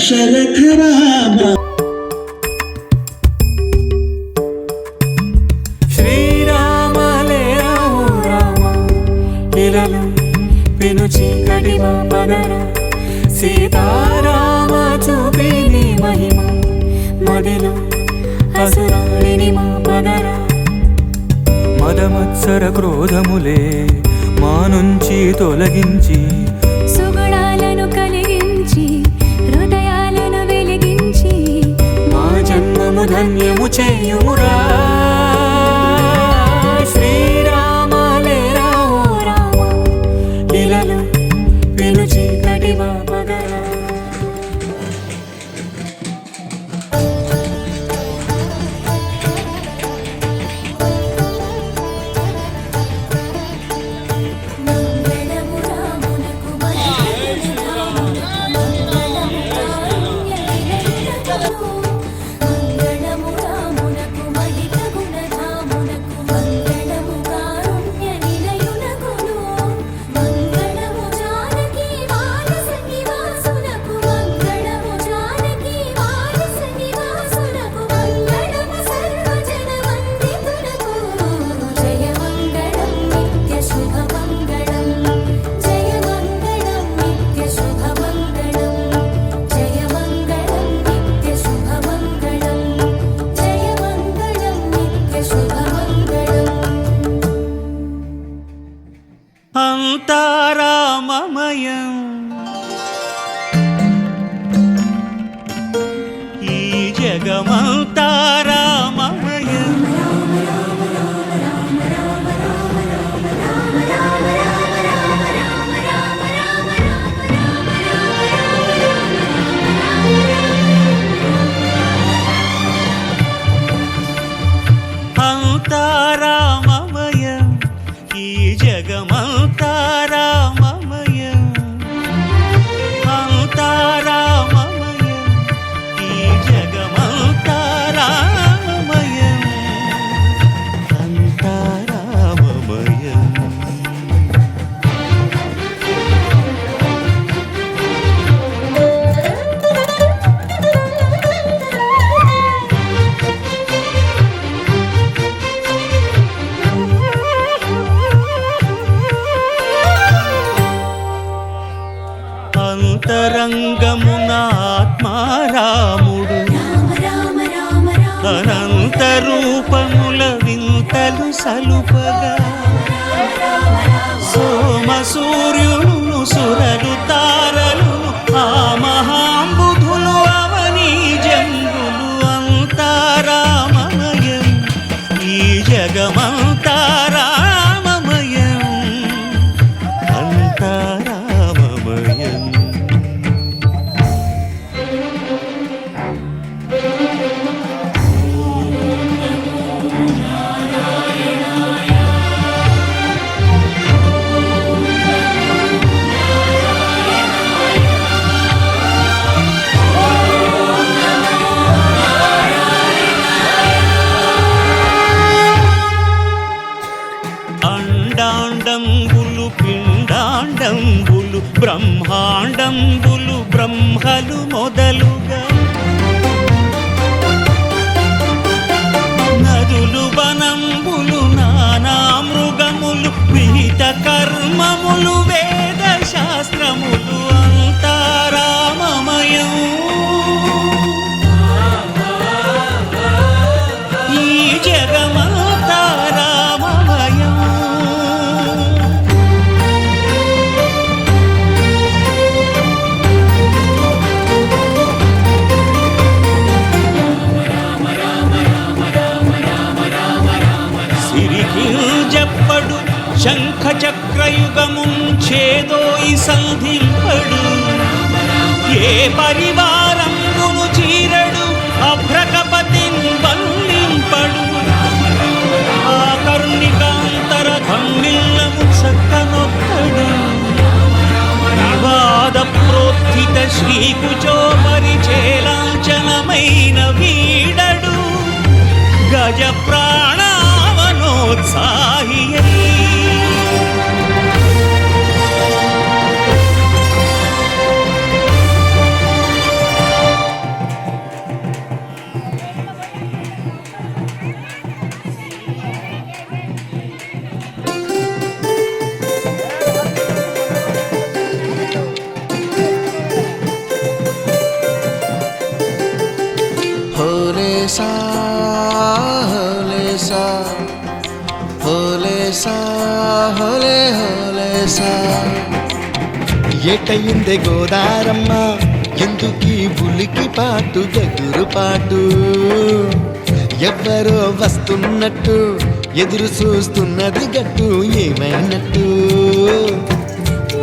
Shut up, అక్షర క్రోధములే మా నుంచి తొలగించి సుగుణాలను కలిగించి హృదయాలను వెలిగించి మా జన్మము ధన్యము చేయురా లోకమంతా రామమయ అంతా రామమయ ఈ జగమంతా రంగమునాత్మారాముడు అనంత రూపముల వింతలు సలుపగా. సోమ సూర్యుడు సురలు తారలు అంగులు పిండాండంబులు బ్రహ్మాండంబులు బ్రహ్మలు మొదలుగా. నదులు వనంబులు నానా మృగములు విహిత కర్మములు చక్రయుగముంచేదో ఈ సంధింపడు. ఏ పరివారంగును చీరడు అభ్రకపతి బంధింపడు ఆ కరుణికాంతర ధమ్మిల్లము చక్కనొక్కడు. వివాద ప్రోత్థిత శ్రీకుచో పరిచేలాంచనమైన వీడడు. గజ ప్రాణావనోత్సాహ హోలే గోదారమ్మ? ఎందుకీ బులికి పాటు గదురు పాటు? ఎవ్వరో వస్తున్నట్టు ఎదురు చూస్తున్నది గట్టు ఏమైనట్టు?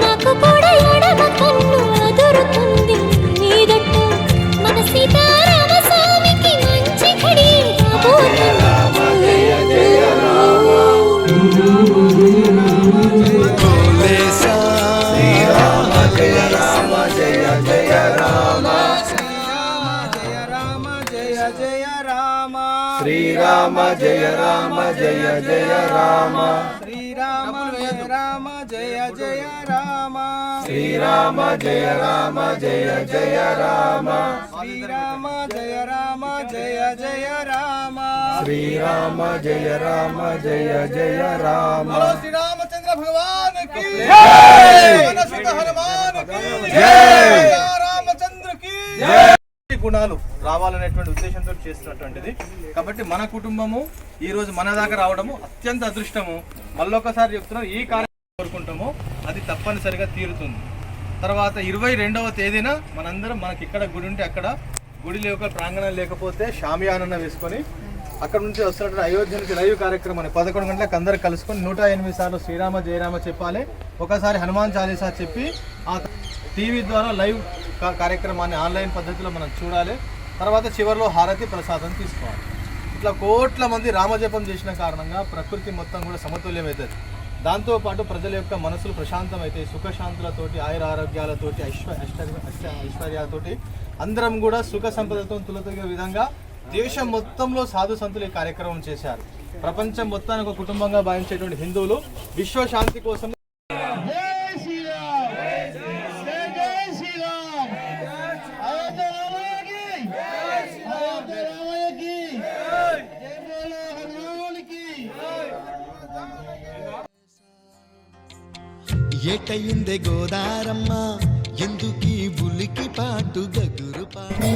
నాకు కూడా ఎడమ కన్ను అదురుతుంది. శ్రీరామ జయ రామ జయ జయ రామ. శ్రీరామ జయ రామ జయ జయ రామ. శ్రీరామ జయ రామ జయ జయ రామ. శ్రీరామ జయ రామ జయ జయ రామ. శ్రీరామ జయ రామ జయ జయ రామ. శ్రీరామచంద్ర భగవాన్కి జయ హనుమాన్కి జయ రామచంద్ర కి ఈ రావాలనేటువంటి ఉద్దేశంతో చేస్తున్నటువంటిది. కాబట్టి మన కుటుంబము ఈ రోజు మన దాకా రావడము అత్యంత అదృష్టము. మళ్ళొకసారి చెప్తున్నాం ఈ కార్యక్రమం కోరుకుంటాము అది తప్పనిసరిగా తీరుతుంది. తర్వాత ఇరవై రెండవ తేదీన మనందరం మనకి ఇక్కడ గుడి ఉంటే అక్కడ గుడి లేక ప్రాంగణం లేకపోతే షామియానన్న వేసుకొని అక్కడ నుంచి వస్తున్నటువంటి అయోధ్య నుంచి లైవ్ కార్యక్రమం అని పదకొండు గంటలకు అందరు కలుసుకొని నూట ఎనిమిది సార్లు శ్రీరామ జయరామ చెప్పాలి. ఒకసారి హనుమాన్ చాలీసా చెప్పి ఆ టీవీ ద్వారా లైవ్ కార్యక్రమాన్ని ఆన్లైన్ పద్ధతిలో మనం చూడాలి. తర్వాత చివరిలో హారతి ప్రసాదం తీసుకోవాలి. ఇట్లా కోట్ల మంది రామజపం చేసిన కారణంగా ప్రకృతి మొత్తం కూడా సమతుల్యమవుతుంది దాంతోపాటు ప్రజల యొక్క మనసులు ప్రశాంతమైతే సుఖశాంతులతోటి ఆయుర ఆరోగ్యాలతోటి ఐశ్వ ఐశ్వర్యాలతోటి అందరం కూడా సుఖ సంపదతో తులతగే విధంగా దేశం మొత్తంలో సాధు సంతులు ఈ కార్యక్రమం చేశారు. ప్రపంచం మొత్తానికి ఒక కుటుంబంగా భావించేటువంటి హిందువులు విశ్వశాంతి కోసం ఎటయిందే గోదారమ్మ ఎందుకీ బులికి పాటు గదురు పాటు